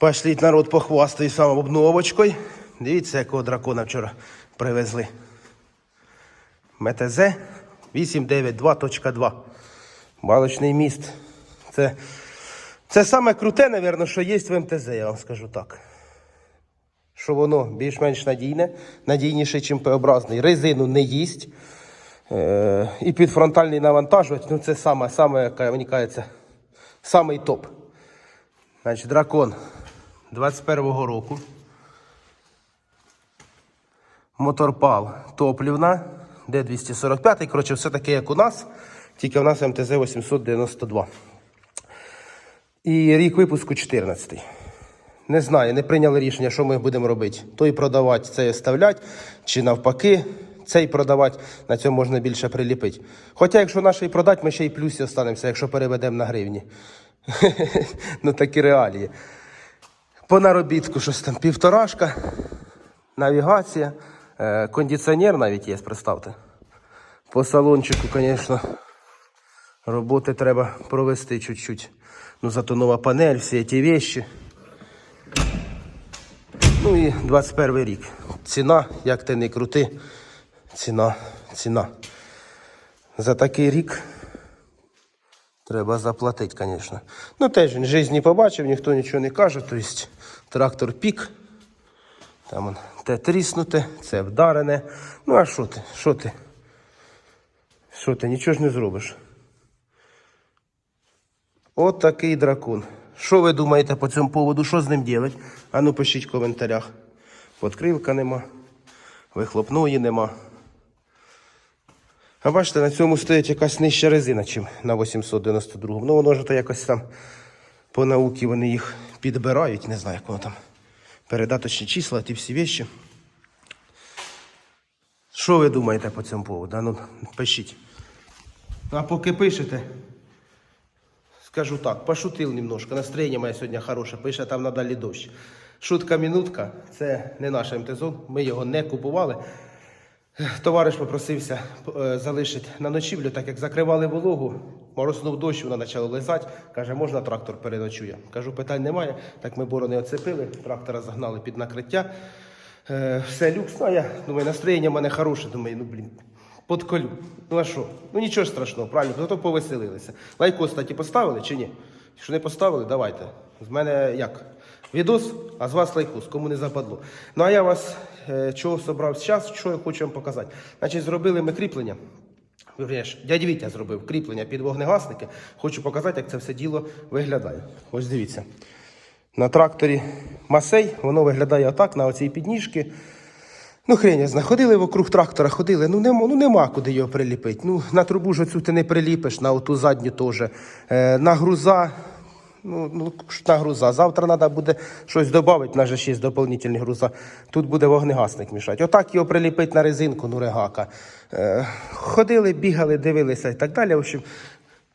Пошліть народ похвастаюсь вам обновочкою. Дивіться, якого дракона вчора привезли. МТЗ 892.2. Балочний міст. Це, це саме круте, мабуть, що є в МТЗ, я вам скажу так. Що воно більш-менш надійне, надійніше, ніж П-образний. Резину не їсть. Е, і підфронтальний навантажувач, ну це саме, саме, яка мені кажеться, самий топ. Значить, дракон 21-го року. Моторпал топлівна, Д245, коротше, все таке, як у нас, тільки у нас МТЗ 892. І рік випуску 14. Не знаю, не прийняли рішення, що ми будемо робити. Той продавати, цей оставляти, чи навпаки, цей продавати, на цьому можна більше приліпити. Хоча, якщо наш і продати, ми ще й плюсі останемося, якщо переведемо на гривні. ну такі реалії. По наробітку щось там півторашка, навігація, е, кондиціонер навіть є, представте. По салончику, звісно, роботи треба провести чуть-чуть. Ну, зато нова панель, всі ці вещи. Ну і 21 рік. Ціна, як ти не крути, ціна, ціна. За такий рік треба заплатити, звісно. Ну, теж він побачив, ніхто нічого не каже. Тобто трактор пік. Там он, те тріснуте, це вдарене. Ну, а що ти? Що ти? Що ти? Нічого ж не зробиш. От такий дракон. Що ви думаєте по цьому поводу? Що з ним робити? А ну пишіть в коментарях. Подкрилка нема, вихлопної нема. А бачите, на цьому стоїть якась нижча резина, ніж на 892. Ну воно ж то якось там по науці вони їх підбирають, не знаю, як воно там. Передаточні числа, ті всі вещі. Що ви думаєте по цьому поводу? Ну, пишіть. А поки пишете, Скажу так, пошутил немножко. Настроєння моє сьогодні хороше. Пише там надалі дощ. Шутка минутка це не наш МТЗ. Ми його не купували. Товариш попросився е, залишити на ночівлю, так як закривали вологу, морознув дощ, вона почала лизати. Каже, можна трактор переночує. Кажу, питань немає. Так ми борони оцепили, трактора загнали під накриття. Е, все люкс. Ну, я думаю, настроєння в мене хороше. Думаю, ну блін, подколю. Ну а що? Ну нічого ж страшного, правильно, зато повеселилися. Лайкос, кстати, поставили чи ні? Якщо не поставили, давайте. З мене як? Відос, а з вас лайкос, кому не западло. Ну а я вас е, чого собрав зараз, що я хочу вам показати. Значить, зробили ми кріплення. Дядь Вітя зробив кріплення під вогнегасники. Хочу показати, як це все діло виглядає. Ось дивіться. На тракторі Масей, воно виглядає отак, на оцій підніжці. Ну, хреня зна, ходили вокруг трактора, ходили, ну нема, ну нема куди його приліпити. Ну, на трубу ж оцю ти не приліпиш, на оту задню теж. Е, на груза, ну, ну, на груза. Завтра треба буде щось додати, на же ще є доповнительні груза. Тут буде вогнегасник мішати. Отак його приліпити на резинку, ну регака. Е, ходили, бігали, дивилися і так далі. В общем,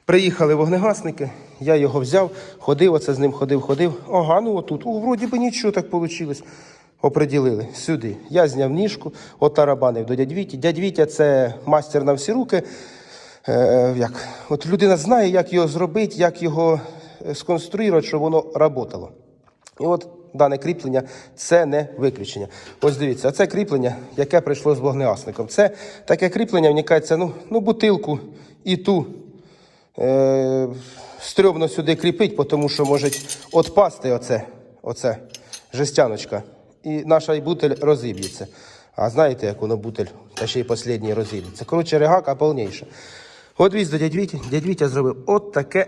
Приїхали вогнегасники, я його взяв, ходив, оце з ним ходив, ходив. Ага, ну отут. О, вроді би нічого так вийшло. Оприділили сюди. Я зняв ніжку, отарабанив до дядь Віті. Дядь Вітя це мастер на всі руки. Е, як? От людина знає, як його зробити, як його сконструювати, щоб воно працювало. І от дане кріплення це не виключення. Ось дивіться, це кріплення, яке прийшло з вогнеасником. Це таке кріплення, мені кажеться, ну, ну бутилку і ту е, стрьомно сюди кріпить, тому що може отпасти оце, оце жестяночка. І наша бутель розіб'ється. А знаєте, як воно бутель, та ще й останній розіб'ється. Коротше, регака повніша. От віз до дядь Віті. Дядь Вітя зробив от таке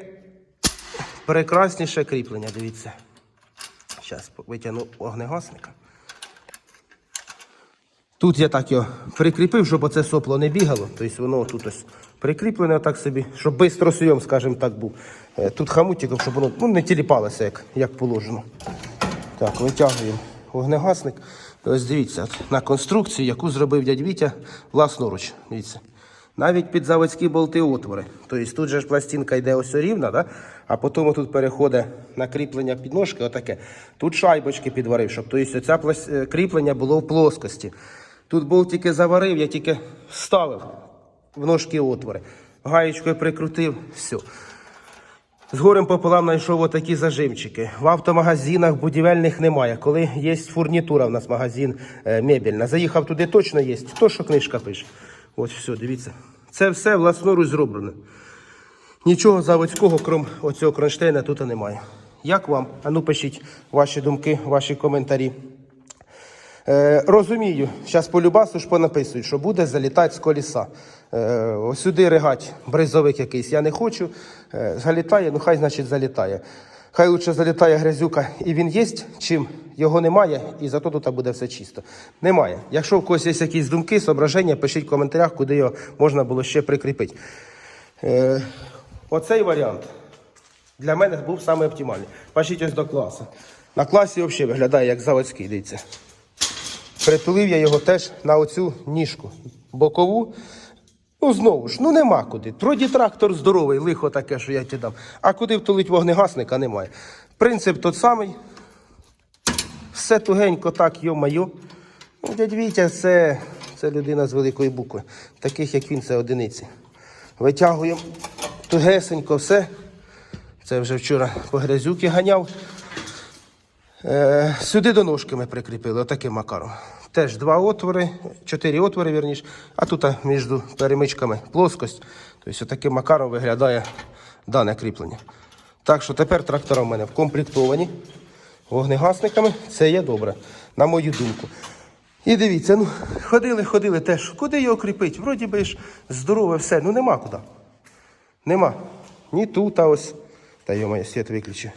прекрасніше кріплення, дивіться. Зараз витягну вогнегасника. Тут я так його прикріпив, щоб оце сопло не бігало. Тобто воно тут ось прикріплене отак собі, щоб швидко сйом, скажімо так, був. Е, Тут хамутиком, щоб воно ну, не тіліпалося, як, як положено. Так, витягуємо вогнегасник. Ось дивіться, на конструкцію, яку зробив дядь Вітя власноруч. Дивіться. Навіть під заводські болти отвори. Тобто тут же ж пластинка йде ось рівна, да? а потім тут переходить на кріплення підножки, отаке. Тут шайбочки підварив, щоб тобто, оця плас- е, кріплення було в плоскості. Тут болт тільки заварив, я тільки вставив в ножки отвори. Гаєчкою прикрутив, все. З горем пополам знайшов отакі зажимчики. В автомагазинах будівельних немає. Коли є фурнітура, в нас магазин е, мебельна. Заїхав туди точно є. То, що книжка пише. Ось все, дивіться. Це все власноруч зроблено. Нічого заводського, крім оцього кронштейна, тут немає. Як вам? А ну пишіть ваші думки, ваші коментарі. Е, розумію, зараз по Любасу ж понаписують, що буде залітати з коліса. Е, ось сюди ригать бризовик якийсь я не хочу. Е, залітає, ну хай значить залітає. Хай лучше залітає грязюка, і він є, чим його немає, і зато тут буде все чисто. Немає. Якщо в когось є якісь думки, зображення, пишіть в коментарях, куди його можна було ще прикріпити. Е, оцей варіант для мене був саме оптимальний. Пишіть ось до класу. На класі взагалі виглядає як заводський, дивіться. Притулив я його теж на оцю ніжку бокову. Ну, знову ж, ну нема куди. Вроді трактор здоровий, лихо таке, що я ті дам. А куди втулить вогнегасника, немає. Принцип тот самий. Все тугенько так, йо-майо. Ну, дядь Вітя, це, це людина з великої букви. Таких, як він, це одиниці. Витягуємо тугесенько все. Це вже вчора по грязюки ганяв. Е, сюди до ножки ми прикріпили, отаким макаром. Теж два отвори, чотири отвори, вірніш, а тут між перемичками плоскость. Тобто отаким макаром виглядає дане кріплення. Так що тепер трактора в мене вкомплектовані вогнегасниками. Це є добре, на мою думку. І дивіться, ну, ходили, ходили теж. Куди його кріпити? Вроді би ж здорове все, ну нема куди. Нема. Ні тут, а ось. Та йо світ виключив.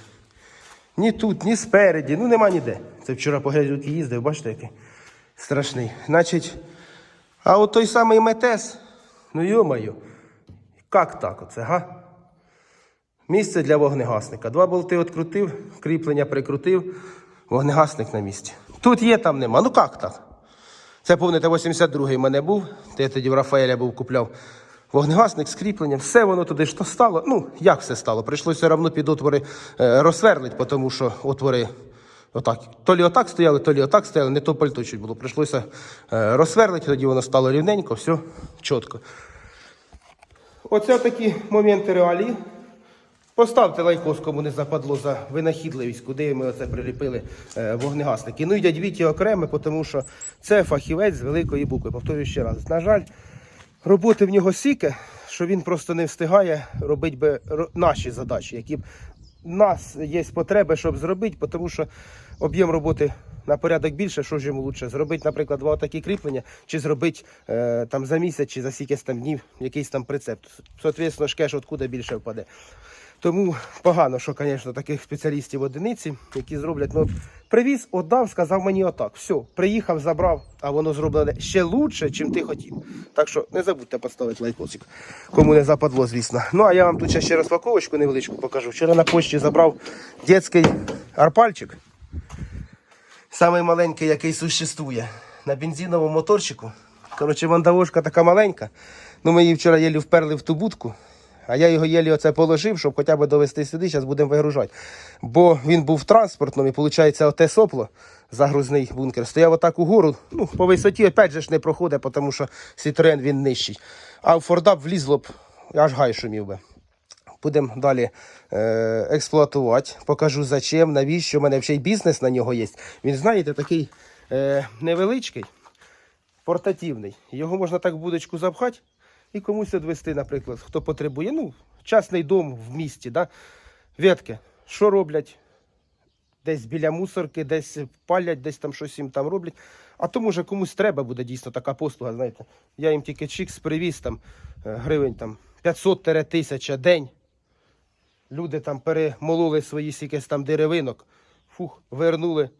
Ні тут, ні спереді, ну нема ніде. Це вчора по грязюки їздив, бачите, який страшний. Значить, а от той самий метес, ну йо-моє, як так оце, га? Місце для вогнегасника. Два болти відкрутив, кріплення прикрутив, вогнегасник на місці. Тут є, там нема. Ну як так? Це пам'ятаєте, 82-й в мене був, я тоді в Рафаеля був купляв. Вогнегасник з кріпленням, все воно туди що стало. Ну, як все стало? Прийшлося все одно під отвори е, розсверлити, тому що отвори отак. То лі отак стояли, то лі отак стояли, не то пальто чуть було. Прийшлося е, розсверлити, тоді воно стало рівненько, все чітко. Оце такі моменти реалії. Поставте лайкос, кому не западло за винахідливість, куди ми оце приліпили е, вогнегасники. Ну і дядь Віті окремо, тому що це фахівець з великої букви. Повторюю ще раз. На жаль, роботи в нього сіке, що він просто не встигає робити би наші задачі, які б нас є потреби, щоб зробити, тому що об'єм роботи на порядок більше, що ж йому лучше зробити, наприклад, два такі кріплення, чи зробити е, там за місяць, чи за скільки там днів якийсь там прицеп. Соответственно, ж откуда більше впаде. Тому погано, що, звісно, таких спеціалістів одиниці, які зроблять, ну, привіз, отдав, сказав мені отак. Все, приїхав, забрав, а воно зроблене ще лучше, чим ти хотів. Так що не забудьте поставити лайкосик, кому не западло, звісно. Ну, а я вам тут ще розпаковочку невеличку покажу. Вчора на почті забрав дитячий арпальчик. Самий маленький, який существує. На бензиновому моторчику. Коротше, вандавошка така маленька. Ну, ми її вчора єлі вперли в ту будку. А я його єлі оце положив, щоб хоча б довести сюди, зараз будемо вигружати. Бо він був в транспортному і виходить, оте сопло, загрузний бункер, стояв отак угору. Ну, по висоті опять же ж не проходить, тому що Citroen він нижчий. А в Форда б влізло б, аж гай шумів би. Будемо далі е, експлуатувати. Покажу зачем, навіщо. У мене ще й бізнес на нього є. Він, знаєте, такий е, невеличкий, портативний. Його можна так в будочку запхати і комусь відвести, наприклад, хто потребує. Ну, частний дом в місті, да? ветки. Що роблять? Десь біля мусорки, десь палять, десь там щось їм там роблять. А то, може, комусь треба буде дійсно така послуга, знаєте. Я їм тільки чікс привіз там е, гривень там 500-1000 день. Люди там перемололи свої сікесь там деревинок, фух, вернули.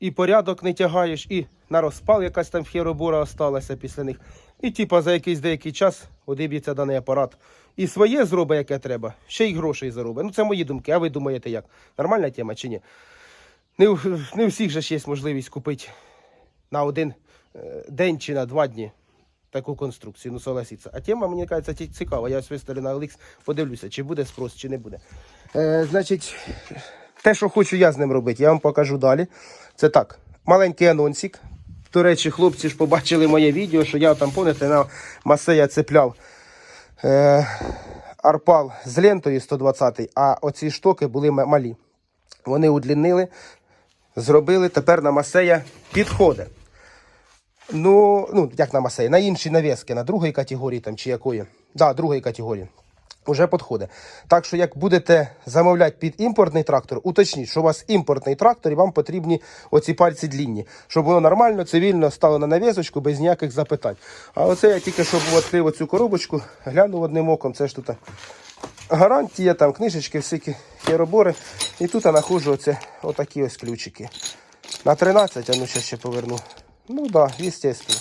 І порядок не тягаєш, і на розпал якась там херобора осталася після них. І типа за якийсь деякий час одиб'ється даний апарат. І своє зробить, яке треба, ще й грошей заробить. Ну це мої думки. А ви думаєте як? Нормальна тема чи ні? Не, не всіх же ж є можливість купити на один е, день чи на два дні таку конструкцію, ну согласіться. А тема, мені кажеться, цікава. Я виставлю на OLX, подивлюся, чи буде спрос, чи не буде. Е, значить, те, що хочу я з ним робити, я вам покажу далі. Це так, маленький анонсик. До речі, хлопці ж побачили моє відео, що я там, пам'ятаєте, на Масея цепляв е, арпал з лентою 120, а оці штоки були малі. Вони удлінили, зробили, тепер на масея підходить. Ну, ну, як на масея, на інші навіски, на другої категорії там чи якої. Да, другої категорії. Уже підходить. Так що, як будете замовляти під імпортний трактор, уточніть, що у вас імпортний трактор і вам потрібні оці пальці длінні, щоб воно нормально, цивільно стало на навісочку без ніяких запитань. А оце я тільки що відкрив оцю коробочку, глянув одним оком. Це ж тут гарантія, там книжечки, всякі херобори. І тут я знаходжу оце, отакі ось ключики. На 13, а ну ще ще поверну. Ну так, да, звісно.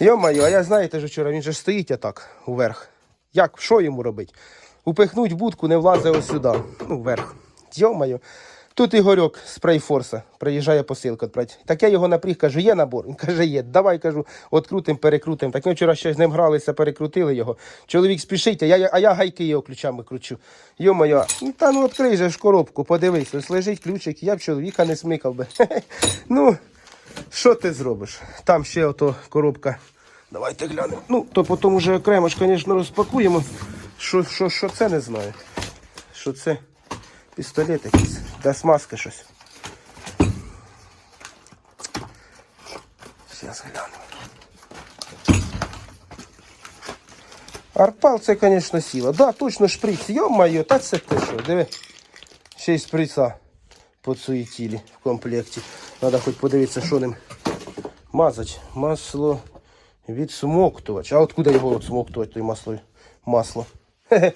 Йо-моє, а я знаєте ж вчора, він же стоїть отак уверх. Як, що йому робить? Упихнуть будку, не влазить ось сюди. Ну, вверх. Йо-моє. Тут Ігорьок з Прейфорса приїжджає посилку відправити. Так я його напріг, кажу, є набор? Він каже, є. Давай, кажу, открутим, перекрутим. Так ми вчора ще з ним гралися, перекрутили його. Чоловік спішить, а я, а я гайки його ключами кручу. Йо-моє, ну та ну відкрий же ж коробку, подивись, ось лежить ключик, я б чоловіка не смикав би. Ну, що ти зробиш? Там ще ото коробка. Давайте глянемо. Ну, то потім уже окремо ж, звісно, розпакуємо. Що, що, що це не знаю. Що це? Пістолет якийсь. Де смазка щось. Зараз глянемо. Арпал це, звісно, сила. Да, точно шприц. Йо-моє, та це ти що, диви. Ще й шприца поцуїтілі в комплекті. Треба хоч подивитися, що ним мазать. Масло відсмоктувач. А откуда його відсмоктувати, той масло? масло? Хе-хе.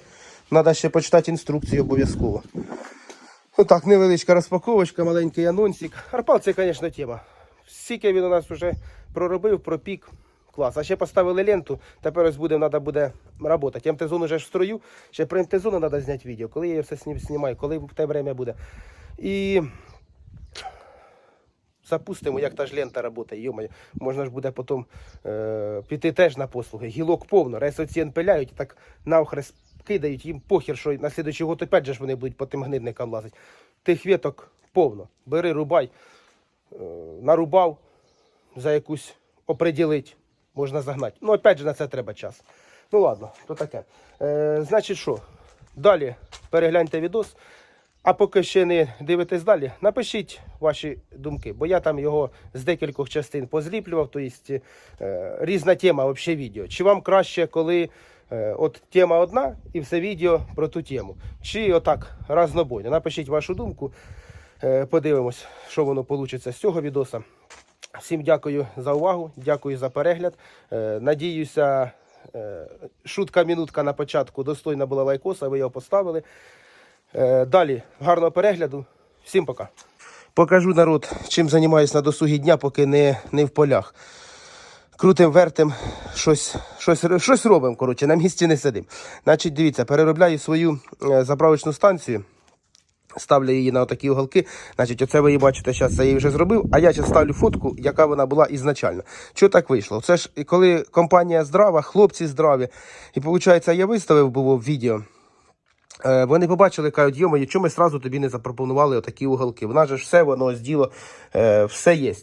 Треба ще почитати інструкцію обов'язково. Отак, невеличка розпаковочка, маленький анонсик. Арпал це, звісно, тема. Скільки він у нас вже проробив, пропік. Клас. А ще поставили ленту, тепер ось буде, треба буде працювати. МТ-зон уже ж в строю, ще про МТ-зону треба зняти відео, коли я все знімаю, коли те время буде. І запустимо, як та ж лента працює. Йомаю, можна ж буде потім е, піти теж на послуги. Гілок повно, ресоцієн пиляють, так навхрест кидають, їм похер, що на слідуючий год опять же ж вони будуть по тим гнидникам лазити. Тих віток повно. Бери, рубай, е, нарубав, за якусь оприділить, можна загнати. Ну, опять же, на це треба час. Ну ладно, то таке. Е, значить що, далі перегляньте відос. А поки ще не дивитесь далі, напишіть ваші думки, бо я там його з декількох частин позліплював, тобто різна тема взагалі відео. Чи вам краще, коли е, от тема одна і все відео про ту тему? Чи отак разнобойно? Напишіть вашу думку, е, подивимось, що воно вийде з цього відоса. Всім дякую за увагу, дякую за перегляд. Надіюся, шутка-мінутка на початку достойна була лайкоса, ви його поставили. Е, Далі гарного перегляду. Всім пока. Покажу народ, чим займаюся на досугі дня, поки не, не в полях. Крутим, вертим, щось, щось, щось робимо, коротше, на місці не сидимо. Значить, дивіться, переробляю свою е, заправочну станцію. Ставлю її на отакі уголки. Значить, оце ви її бачите, зараз я її вже зробив, а я зараз ставлю фотку, яка вона була ізначально. Що так вийшло? Це ж коли компанія здрава, хлопці здраві. І виходить, я виставив було відео. Е, Вони побачили, кажуть, йомо, чому ми сразу тобі не запропонували отакі уголки? В нас же все, воно діло, е, все є.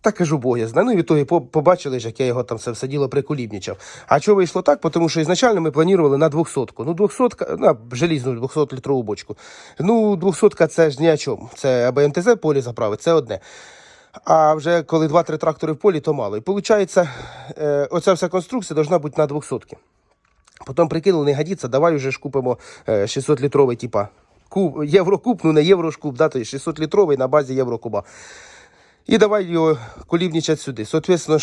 Так кажу, Бог. Ну і в ітогі по- побачили як я його там все, все діло прикулібнічав. А чого вийшло так? Тому що ізначально ми планували на 200 Ну, 200 на желізну 200 літрову бочку. Ну, 200 це ж ні о чому. Це або МТЗ полі заправить, це одне. А вже коли 2-3 трактори в полі, то мало. І виходить, е, оця вся конструкція должна бути на 200 Потім прикинули, не годиться, давай вже ж купимо 600 літровий, типа куб, єврокуб, ну не єврошкуб, да, то 600 літровий на базі єврокуба. І давай його колібнічать сюди. Соответственно,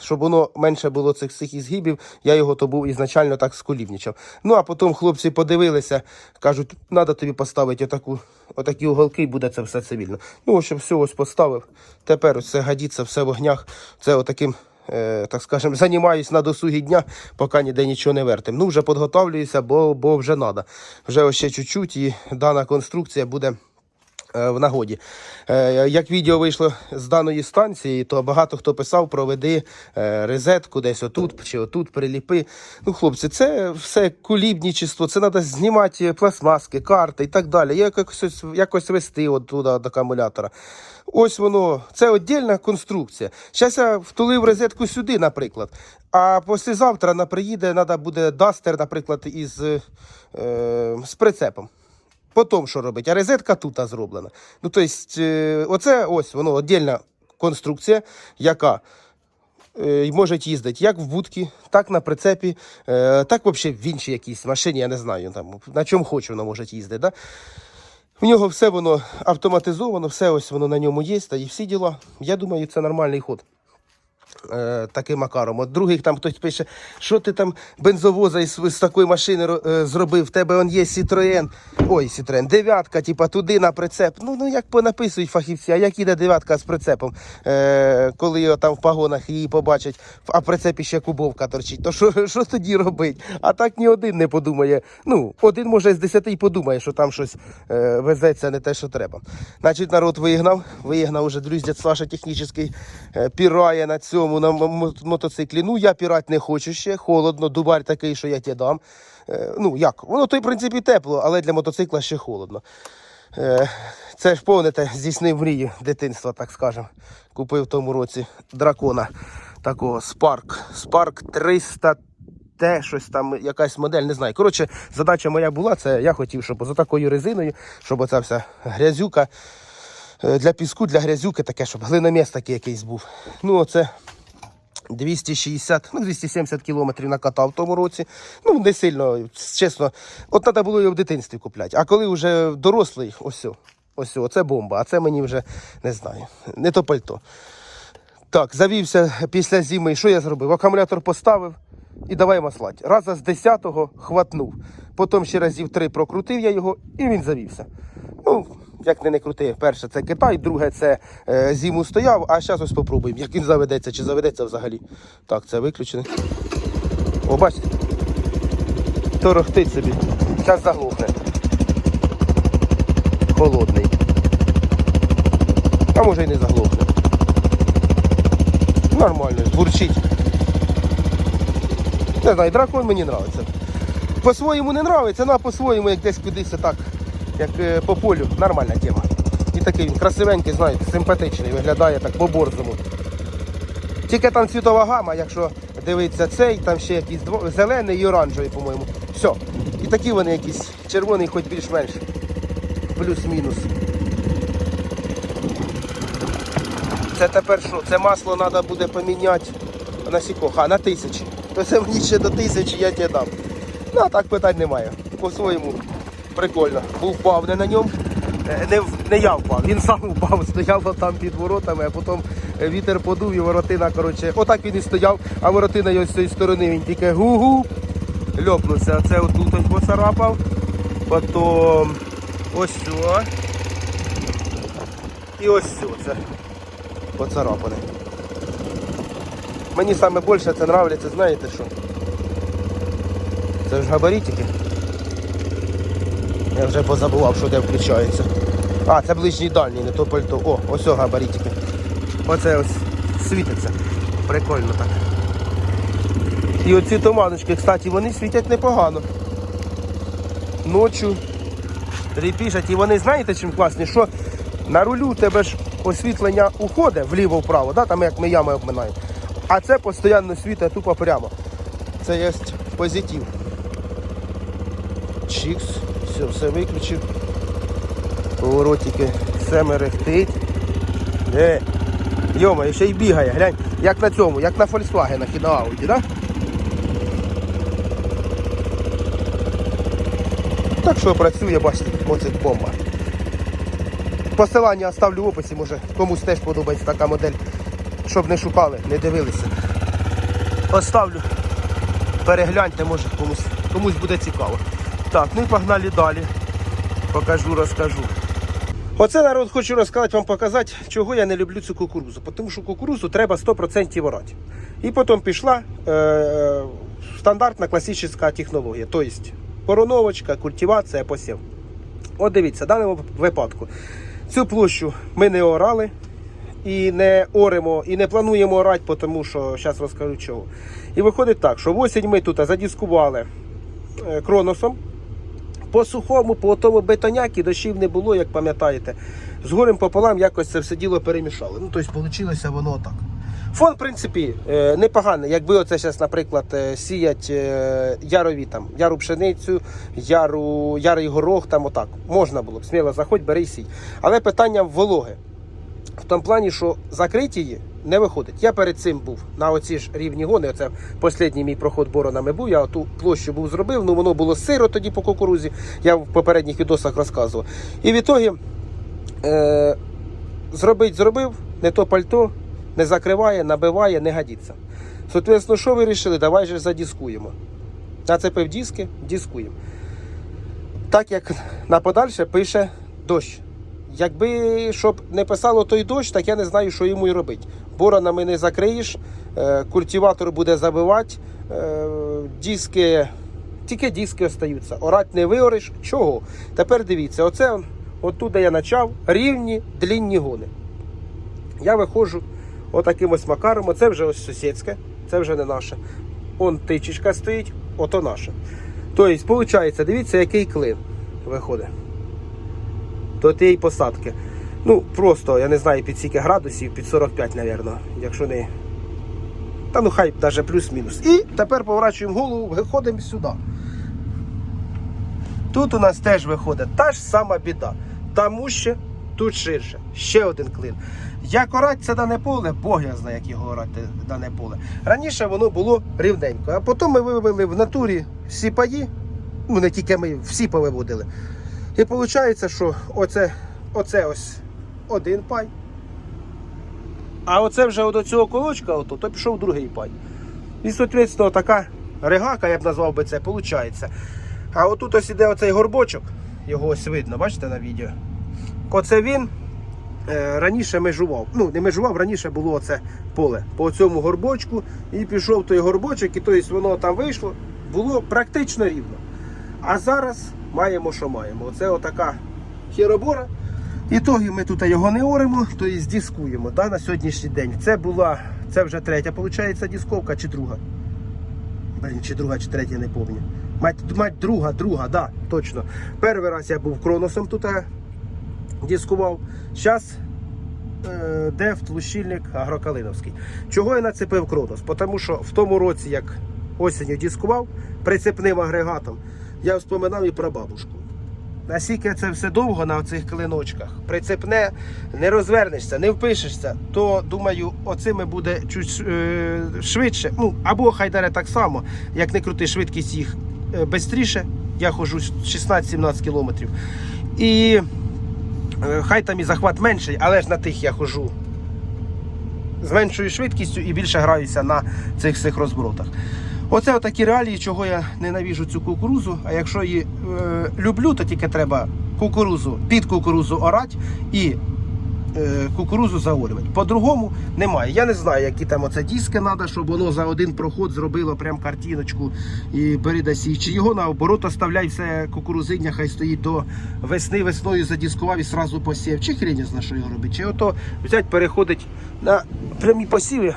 щоб воно менше було цих всіх ізгибів, я його то був ізначально так сколібнічав. Ну а потім хлопці подивилися, кажуть, треба тобі поставити отаку, отакі уголки, і буде це все цивільно. Ну, в общем, все ось поставив. Тепер ось все годиться, все в огнях. Це отаким так скажем, займаюсь на досугі дня, поки ніде нічого не вертим. Ну, вже підготовлююся, бо, бо вже треба. Вже ось ще чуть-чуть і дана конструкція буде е, в нагоді. Е, Як відео вийшло з даної станції, то багато хто писав, проведи е, розетку десь отут чи отут приліпи. Ну, хлопці, це все кулібнічество, це треба знімати пластмаски, карти і так далі. Якось, якось вести от туди до акумулятора. Ось воно, це віддільна конструкція. Зараз я втулив розетку сюди, наприклад. А післязавтра на приїде, треба буде дастер, наприклад, із, е, з прицепом. Потім що робить? А розетка тут зроблена. Ну, тобто, оце ось воно віддільна конструкція, яка е, може їздити як в будці, так на прицепі, е, так взагалі в іншій якійсь машині, я не знаю, там, на чому хоче воно може їздити. Да? В нього все воно автоматизовано, все ось воно на ньому є, та і всі діла. Я думаю, це нормальний ход. Е, таким макаром. От других там хтось пише, що ти там бензовоза із, з такої машини е, зробив, в тебе он є Citroen, ой, Citroen, дев'ятка, типа туди на прицеп. Ну, ну як понаписують фахівці, а як іде дев'ятка з прицепом, е, коли його там в погонах її побачать, а в прицепі ще кубовка торчить, то що, тоді робить? А так ні один не подумає. Ну, один може з десяти й подумає, що там щось е, везеться не те, що треба. Значить, народ вигнав, вигнав уже друзі, Саша технічний е, пірає на цьому на мо- мо- мотоциклі. Ну, я пірати не хочу ще, холодно, дубарь такий, що я тебе дам. Е, ну, як? Воно то, в принципі, тепло, але для мотоцикла ще холодно. Е, це ж помните, здійснив мрію дитинства, так скажемо. Купив в тому році дракона такого Spark. Spark 300 те, щось там, якась модель, не знаю. Коротше, задача моя була, це я хотів, щоб за такою резиною, щоб оця вся грязюка е, для піску, для грязюки таке, щоб глиноміс такий якийсь був. Ну, оце 260, ну 270 кілометрів накатав в тому році. Ну, не сильно, чесно. От треба було його в дитинстві купляти. А коли вже дорослий, ось, ось, о, це бомба, а це мені вже не знаю, не то пальто. Так, завівся після зими. Що я зробив? Акумулятор поставив і давай маслать. Раза з 10-го хватнув. Потім ще разів три прокрутив я його і він завівся. Ну, як не не крути. Перше це Китай, друге це е, зиму стояв, а зараз ось попробуємо, як він заведеться, чи заведеться взагалі. Так, це виключене. О, бачите? Торохтить собі. Зараз заглохне. Холодний. А може й не заглохне. Нормально, бурчить. Не знаю, дракон мені подобається. По-своєму не подобається, ну а по-своєму, як десь кудись так, як е, по полю, нормальна тема. І такий він красивенький, знаєте, симпатичний, виглядає так по-борзому. Тільки там цвітова гама, якщо дивитися цей, там ще якийсь дво- зелений і оранжевий, по-моєму. Все. І такі вони якісь червоний, хоч більш-менш. Плюс-мінус. Це тепер що? Це масло треба буде поміняти на сікох, а на тисячі. То це мені ще до тисячі я тебе дам. Ну, а так питань немає. По-своєму прикольно. Був впав не на ньому. Е, Не, не я впав, він сам впав, стояв там під воротами, а потім е, вітер подув і воротина, коротше, отак він і стояв, а воротина його з цієї сторони, він тільки гу-гу, льопнувся. Це отут ось поцарапав. Потім ось сюди. І ось. Це поцарапане. Мені саме більше це подобається, знаєте що? Це ж габаритики. Я вже позабував, що де включається. А, це ближній дальній, не то пальто. О, ось о габаритики. Оце ось світиться. Прикольно так. І оці туманочки, кстати, вони світять непогано. Ночу репішать. І вони знаєте чим класні? Що на рулю у тебе ж освітлення уходить вліво-вправо, да? там як ми ями обминаємо. А це постійно світить тупо прямо. Це є позитив. Чікс, все, все виключив. Поворотики, все мерехтить. Де? Йома, ще й бігає, глянь, як на цьому, як на Volkswagen і на Audi, да? Так що працює, бачите, оце бомба. Посилання оставлю в описі, може комусь теж подобається така модель, щоб не шукали, не дивилися. Оставлю, перегляньте, може комусь, комусь буде цікаво. Так, ну погнали далі. Покажу, розкажу. Оце народ хочу розказати вам показати, чого я не люблю цю кукурузу. Тому що кукурузу треба 100% орати. І потім пішла е, стандартна класична технологія. Тобто короновочка, культивація, посів. От дивіться, в даному випадку Цю площу ми не орали і не оремо, і не плануємо орати, тому що зараз розкажу чого. І виходить так, що осінь ми тут задіскували е, кроносом. По сухому, по тому бетонякі дощів не було, як пам'ятаєте. З горем пополам якось це все діло перемішали. Ну, тобто, вийшло воно отак. Фон, в принципі, е, непоганий. Якби оце зараз, наприклад, е, сіять е, ярові там, яру пшеницю, яру, ярий горох, там отак. Можна було б, сміло заходь, бери і сій. Але питання вологи. В тому плані, що закриті її не виходить. Я перед цим був на оці ж рівні гони. Оце останній мій проход боронами був. Я ту площу був зробив. Ну воно було сиро тоді по кукурузі. Я в попередніх відосах розказував. І в ітогі е, зробить зробив, не то пальто, не закриває, набиває, не годиться. Соответственно, що вирішили? Давай же задіскуємо. Нацепив диски, дискуємо. Так як на подальше пише дощ. Якби щоб не писало той дощ, так я не знаю, що йому і робити. Боронами не закриєш, е, культиватор буде забивати, е, диски, тільки диски остаються. Орать не виориш. Чого? Тепер дивіться, оце отуди я почав рівні длінні гони. Я виходжу отаким ось макаром. Оце вже ось сусідське, це вже не наше. Он тичечка стоїть, ото наше. Тобто, виходить, дивіться, який клин виходить до тієї посадки. Ну, просто, я не знаю, під скільки градусів, під 45, мабуть, якщо не. Та ну хай навіть плюс-мінус. І тепер поворачуємо голову, виходимо сюди. Тут у нас теж виходить та ж сама біда. Тому що тут ширше. Ще один клин. Як орати це дане поле, Бог я знає, як його орати дане поле. Раніше воно було рівненько, а потім ми вивели в натурі всі паї, ну не тільки ми, всі повиводили. І виходить, що оце, оце ось один пай. А оце вже до цього колочка, ото, то пішов другий пай. І, соответственно, така регака, я б назвав би це, виходить. А отут ось іде оцей горбочок, його ось видно, бачите на відео. Оце він е, раніше межував. Ну, не межував, раніше було оце поле по цьому горбочку. І пішов той горбочок, і тобто воно там вийшло, було практично рівно. А зараз маємо, що маємо. Оце отака хіробора. Ітоги ми тут його не оремо, тобто дискуємо да, на сьогоднішній день. Це була, це вже третя, виходить, дисковка чи друга. Блін, чи друга, чи третя, не пам'ятаю. Мать, мать, друга, друга, да, точно. Перший раз я був кроносом тут е, дискував. Зараз е, дефт, лущильник агрокалиновський. Чого я нацепив кронос? Тому що в тому році, як осінню дискував прицепним агрегатом, я вспоминав і про бабушку. Наскільки це все довго на цих клиночках, прицепне, не розвернешся, не впишешся, то думаю, оцими буде чуть е, швидше. Ну, або хай даре так само, як не крути, швидкість їх е, бистріше. Я ходжу 16-17 кілометрів. І е, хай там і захват менший, але ж на тих я ходжу з меншою швидкістю і більше граюся на цих всіх розборотах. Оце отакі реалії, чого я ненавіжу цю кукурузу. А якщо її е, люблю, то тільки треба кукурузу під кукурузу орати і е, кукурузу заорювати. По-другому немає. Я не знаю, які там оце диски треба, щоб воно за один проход зробило прям картиночку і передасі. Чи його наоборот оставляй все кукурузиння, хай стоїть до весни, весною задіскував і сразу посів. Чи хрень я знаю, що його робить. Чи ото взять переходить на прямі посіви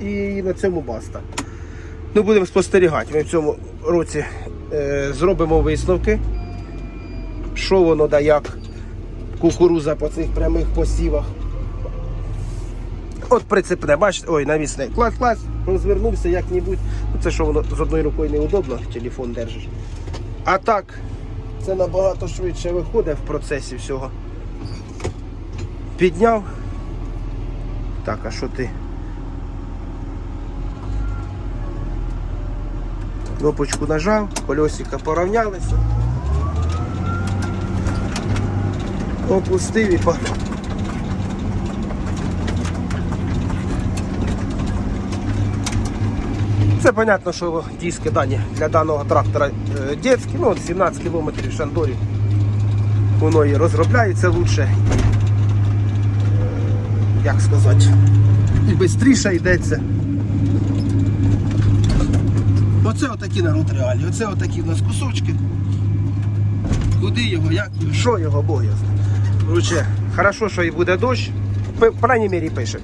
і на цьому баста. Ну, будемо спостерігати. Ми в цьому році е, зробимо висновки, що воно да як кукуруза по цих прямих посівах. От прицепне, бачите, ой, навісне. Клас, клас, розвернувся як-небудь. Ну, Це що воно з одною рукою неудобно, телефон держиш. А так, це набагато швидше виходить в процесі всього. Підняв. Так, а що ти? Кнопочку нажав, колесика порівнялися. Опустив і по... Це зрозуміло, що диски дані для даного трактора е, дітські, ну 17 км шандорі. Воно і розробляється лучше. Як сказати, і швидше йдеться. Оце отакі народ реалі, оце отакі в нас кусочки. Куди його, як його, що його, знає. Короче, хорошо, що і буде дощ. По крайній мірі пише.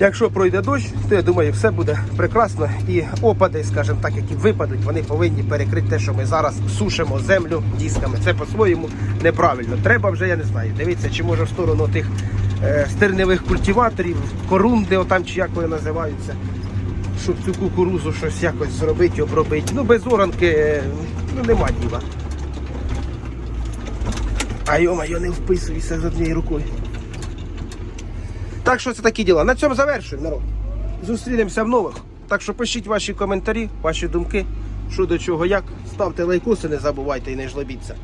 Якщо пройде дощ, то я думаю, все буде прекрасно. І опади, скажімо так, які випадуть, вони повинні перекрити те, що ми зараз сушимо землю дисками. Це по-своєму неправильно. Треба вже, я не знаю, дивитися, чи може в сторону тих е, стирневих культиваторів, корунди, отам чи як вони називаються, щоб цю кукурузу щось якось зробити, обробити. Ну, без оранки е, ну, нема діла. А йо-моє, не вписуйся з однією рукою. Так що це такі діла. На цьому завершуємо, народ. Зустрінемося в нових. Так що пишіть ваші коментарі, ваші думки, що до чого, як. Ставте лайкоси, не забувайте і не жлобіться.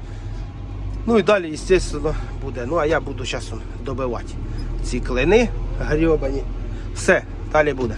Ну і далі, звісно, буде. Ну а я буду зараз добивати ці клини грьобані. Все, далі буде.